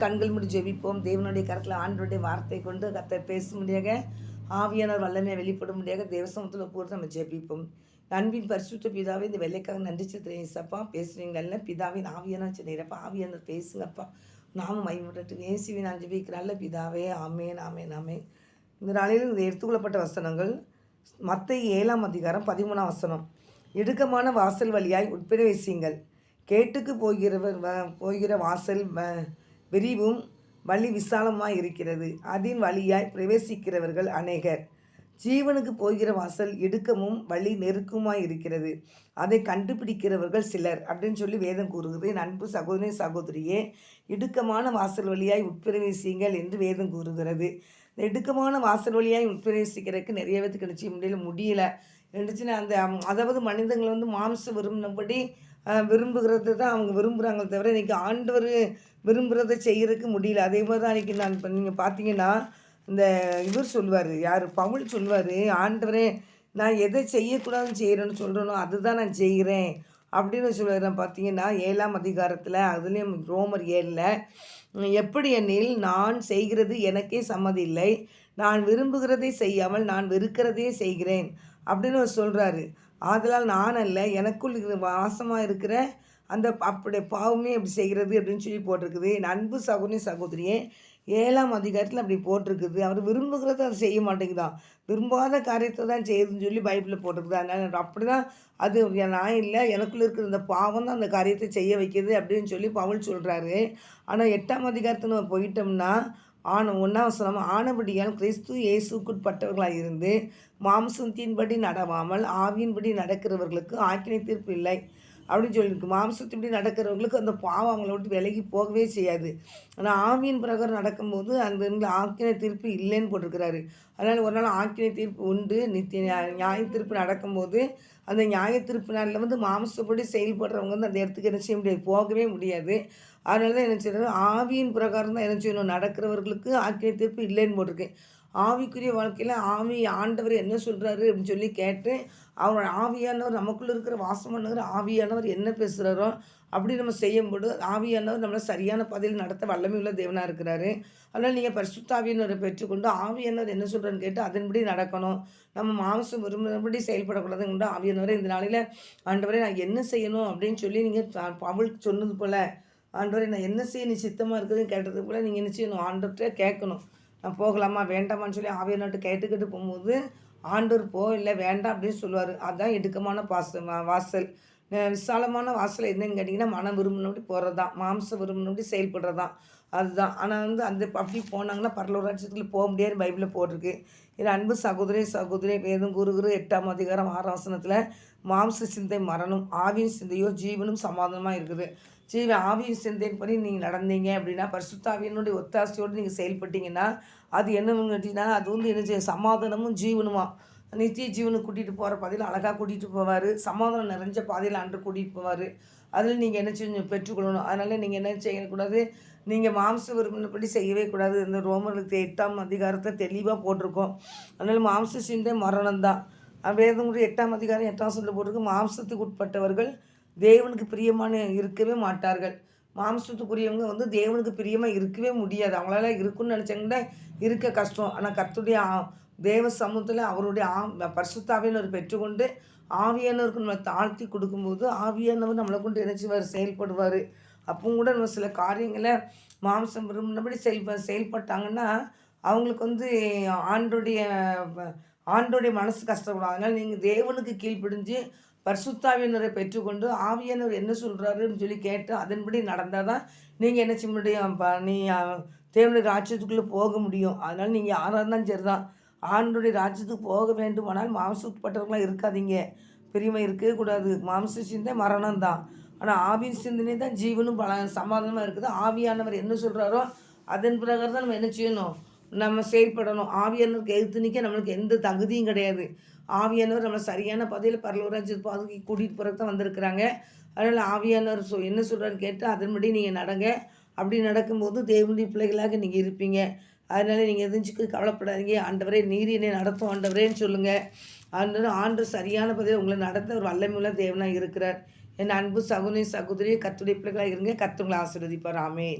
கண்கள் முடி ஜெபிப்போம். தேவனுடைய கரத்தில் ஆண்டவருடைய வார்த்தை கொண்டு கத்தை பேச முடியாக ஆவியானவர் வல்லமையை வெளிப்பட முடியாக தேவசமத்தில் போட்டு நம்ம ஜெபிப்போம். அன்பின் பரிசுத்த பிதாவே இந்த வெள்ளைக்காக நன்றி சித்திரேன் சப்பா பேசுவீங்கல்ல பிதாவின் ஆவியான சொன்னீரப்பா ஆவியானவர் பேசுங்கப்பா. நாமும் மைமுட்டு ஏசுவி நான் ஜெபிக்கிறாள் பிதாவே ஆமேன் ஆமேன் ஆமேன். இந்த நாளில் இந்த எடுத்துக்கொள்ளப்பட்ட வசனங்கள் மற்ற ஏழாம் அதிகாரம் பதிமூணாம் வசனம். இடுக்கமான வாசல் வழியாய் உட்பிரவேசிங்கள் கேட்டுக்கு போகிறவர் வ- போகிற வாசல் விரிவும் வழி விசாலமாய் இருக்கிறது. அதன் வழியாய் பிரவேசிக்கிறவர்கள் அநேகர். ஜீவனுக்கு போகிற வாசல் இடுக்கமும் வழி நெருக்கமாய் இருக்கிறது. அதை கண்டுபிடிக்கிறவர்கள் சிலர். அப்படின்னு சொல்லி வேதம் கூறுகிறது. என் அன்பு சகோதரி சகோதரியே இடுக்கமான வாசல் வழியாய் உட்பிரவேசியுங்கள் என்று வேதம் கூறுகிறது. இந்த இடுக்கமான வாசல் வழியாய் உட்பிரவேசிக்கிறதுக்கு நிறைய பேத்துக்கு நிச்சயம் முடியல முடியலை. இருந்துச்சுன்னா அந்த அதாவது மனிதங்களை வந்து மாம்சம் விரும்பினபடி விரும்புகிறது தான் அவங்க விரும்புகிறாங்களே தவிர இன்றைக்கி ஆண்டவர் விரும்புகிறத செய்கிறதுக்கு முடியல. அதே மாதிரி தான் இன்றைக்கி நான் இப்போ நீங்கள் பார்த்தீங்கன்னா இந்த இவர் சொல்லுவார் யார்? பவுல் சொல்லுவார் ஆண்டவரே நான் எதை செய்யக்கூடாதுன்னு செய்கிறேன்னு சொல்கிறேனோ அதுதான் நான் செய்கிறேன் அப்படின்னு சொல்லுவார். பார்த்தீங்கன்னா ஏழாம் அதிகாரத்தில் அதுலேயும் ரோமர் ஏழில் எப்படி எனில் நான் செய்கிறது எனக்கே சம்மதி இல்லை நான் விரும்புகிறதை செய்யாமல் நான் வெறுக்கிறதே செய்கிறேன். அப்படின்னு அவர் சொல்கிறாரு ஆதலால் நான் அல்ல எனக்குள் இருக்கிற வாசமாக இருக்கிற அந்த அப்படி பாவமே அப்படி செய்கிறது அப்படின்னு சொல்லி போட்டிருக்குது. என் அன்பு சகோதரி சகோதரியே ஏழாம் அதிகாரத்தில் அப்படி போட்டிருக்குது. அவர் விரும்புகிறத அதை செய்ய மாட்டேங்குதான் விரும்பாத காரியத்தை தான் செய்யுதுன்னு சொல்லி பைபிளில் போட்டிருக்குது. அதனால் அப்படி தான் அது நான் இல்லை எனக்குள்ளே இருக்கிற இந்த பாவம் தான் அந்த காரியத்தை செய்ய வைக்கிது அப்படின்னு சொல்லி பவுல் சொல்கிறாரு ஆனால் எட்டாம் அதிகாரத்தில் நம்ம போயிட்டோம்னா ஆன ஒன்றாவசனம் ஆனபடியால் கிறிஸ்து இயேசுக்குட்பட்டவர்களாக இருந்து மாம்சத்தின்படி நடவாமல் ஆவியின்படி நடக்கிறவர்களுக்கு ஆக்கினை தீர்ப்பு இல்லை. அப்படின்னு சொல்லியிருக்கு. மாம்சத்தின்படி நடக்கிறவங்களுக்கு அந்த பாவம் அவங்கள விட்டு விலகி போகவே செய்யாது. ஆனால் ஆவியின் பிரகாரம் நடக்கும்போது அந்த ஆக்கினை தீர்ப்பு இல்லைன்னு போட்டிருக்கிறாரு. அதனால் ஒரு நாள் ஆக்கினை தீர்ப்பு உண்டு. நித்திய நியாய தீர்ப்பு நடக்கும்போது அந்த நியாய தீர்ப்பு நாளில் வந்து மாம்சப்படி செயல்படுறவங்க வந்து அந்த இடத்துக்கு என்ன செய்ய முடியாது. போகவே முடியாது. அதனால தான் என்ன செய்யறது ஆவியின் பிரகாரம் தான் என்ன செய்யணும்? நடக்கிறவர்களுக்கு ஆக்கினை தீர்ப்பு இல்லைன்னு போட்டிருக்கேன் ஆவிக்குரிய வாழ்க்கையில் ஆவி ஆண்டவர் என்ன சொல்கிறாரு அப்படின்னு சொல்லி கேட்டு அவரோட ஆவியானவர் நமக்குள்ளே இருக்கிற வாசம் ஆவியானவர் என்ன பேசுகிறாரோ அப்படி நம்ம செய்யும்போது ஆவியானவர் நம்மளை சரியான பதவியில் நடத்த வல்லமை உள்ள தேவனாக இருக்கிறாரு. அதனால் நீங்கள் பரிசுத்தாவியனரை பெற்றுக்கொண்டு ஆவியானவர் என்ன சொல்கிறேன்னு கேட்டு அதன்படி நடக்கணும். நம்ம மாம்சம் விரும்பினபடி செயல்படக்கூடாதுன்னு ஆவியானவரை இந்த நாளில் ஆண்டவரே நான் என்ன செய்யணும் அப்படின்னு சொல்லி நீங்கள் பவுல் சொன்னது போல் ஆண்டவரை நான் என்ன செய்ய நீ சித்தமாக இருக்குதுன்னு கேட்டது போல் நீங்கள் என்ன செய்யணும்? ஆண்டவர்கிட்ட கேட்கணும். நான் போகலாமா வேண்டாமான்னு சொல்லி ஆவியானவர்கிட்ட கேட்டுக்கிட்டு போகும்போது ஆண்டூர் போ இல்லை வேண்டாம் அப்படின்னு சொல்லுவார். அதுதான் இடுக்கமான பாச வாசல். விசாலமான வாசல் என்னன்னு கேட்டிங்கன்னா மனம் விரும்பினபடி போகிறது தான் மாம்சம் விரும்பினபடி செயல்படுறது தான் அதுதான். ஆனால் வந்து அந்த அப்படி போனாங்கன்னா பரலோராட்சத்தில் போக முடியாது பைபிளில் போட்டிருக்கு. இது அன்பு சகோதரி சகோதரி வேதம் குரு எட்டாம் அதிகாரம் ஆறாம் வசனத்தில் மாம்ச சிந்தை மரணம் ஆவியின் சிந்தையோ ஜீவனும் சமாதானமாக இருக்குது. ஜீவ ஆவியின் சிந்தையின்படி நீங்கள் நடந்தீங்க அப்படின்னா பரிசுத்தாவியனுடைய ஒத்தாசையோடு நீங்கள் செயல்பட்டீங்கன்னா அது என்னன்னு கேட்டிங்கன்னா அது வந்து என்ன செய்யும்? சமாதானமும் ஜீவனுமா? நித்திய ஜீவனுக்கு கூட்டிகிட்டு போகிற பாதையில் அழகாக கூட்டிகிட்டு போவார். சமாதானம் நிறைஞ்ச பாதையில் அன்று கூட்டிகிட்டு போவார். அதில் நீங்கள் என்ன செஞ்சு பெற்றுக்கொள்ளணும். அதனால் நீங்கள் என்ன செய்யக்கூடாது? நீங்கள் மாம்ச விரும்பினபடி செய்யவே கூடாது. இந்த ரோமர்களுக்கு எட்டாம் அதிகாரத்தை தெளிவாக போட்டிருக்கோம். அதனால் மாம்ச சிந்தை மரணம் தான் எட்டாம் அதிகாரம் எட்டாம் சொல்ல போட்டிருக்கு. மாம்சத்துக்கு உட்பட்டவர்கள் தேவனுக்கு பிரியமான இருக்கவே மாட்டார்கள். மாம்சத்துக்குரியவங்க வந்து தேவனுக்கு பிரியமாக இருக்கவே முடியாது. அவங்களால இருக்குன்னு நினச்சாங்கன்னா இருக்க கஷ்டம். ஆனால் கத்துடைய தேவ சமூகத்தில் அவருடைய ஆ பரிசுத்தாவியனர் பெற்றுக்கொண்டு ஆவியானவருக்கு நம்மளை தாழ்த்தி கொடுக்கும்போது ஆவியானவர் நம்மளை கொண்டு இணைச்சிவார் செயல்படுவார். அப்போ கூட நம்ம சில காரியங்களை மாம்சம் விரும்பினபடி செயல்ப செயல்பட்டாங்கன்னா அவங்களுக்கு வந்து ஆண்டுடைய ஆண்டோடைய மனசு கஷ்டப்படும். அதனால் நீங்கள் தேவனுக்கு கீழ்ப்பிடிஞ்சு பரிசுத்தாவியனரை பெற்றுக்கொண்டு ஆவியானவர் என்ன சொல்கிறாருன்னு சொல்லி கேட்டு அதன்படி நடந்தால் தான் நீங்கள் என்ன செய்ய முடியும்? நீ தேவனுடைய ராஜ்யத்துக்குள்ளே போக முடியும். அதனால் நீங்கள் யாராக இருந்தாலும் சரி தான் ஆண்டுடைய ராஜ்யத்துக்கு போக வேண்டுமானால் மாம்சப்பட்டவர்களாக இருக்காதீங்க. பெரியமை இருக்கவே கூடாது. மாம்ச சிந்தை மரணம் தான் ஆனால் ஆவியின் சிந்தனை தான் ஜீவனும் பல சமாதானமாக இருக்குது. ஆவியானவர் என்ன சொல்கிறாரோ அதன் பிரகாரம் தான் நம்ம என்ன செய்யணும்? நம்ம செயல்படணும். ஆவியானவருக்கு எழுத்து நிற்க நம்மளுக்கு எந்த தகுதியும் கிடையாது. ஆவியானவர் நம்மளை சரியான பதவியில் பரலோராஜ் பாதுகி கூட்டிகிட்டு போகிறதுக்கு தான் வந்திருக்கிறாங்க. அதனால் ஆவியானவர் சொ என்ன சொல்கிறான்னு கேட்டு அதன்படி நீங்கள் நடங்க. அப்படி நடக்கும்போது தேவனுடைய பிள்ளைகளாக நீங்கள் இருப்பீங்க. அதனால் நீங்கள் எதுவும் கவலைப்படாதீங்க. ஆண்டவரே நீர் என்னை நடத்தும். ஆண்டவரேன்னு சொல்லுங்கள் ஆண்டு ஆண்டு சரியான பதில் உங்களை நடத்த ஒரு வல்லமையுள்ள தேவனாக இருக்கிறார். என் அன்பு சகுனி சகோதரி கத்துடைய பிள்ளைகளாக இருங்க. கத்துங்களை ஆசீர்வதிப்பார். ஆமே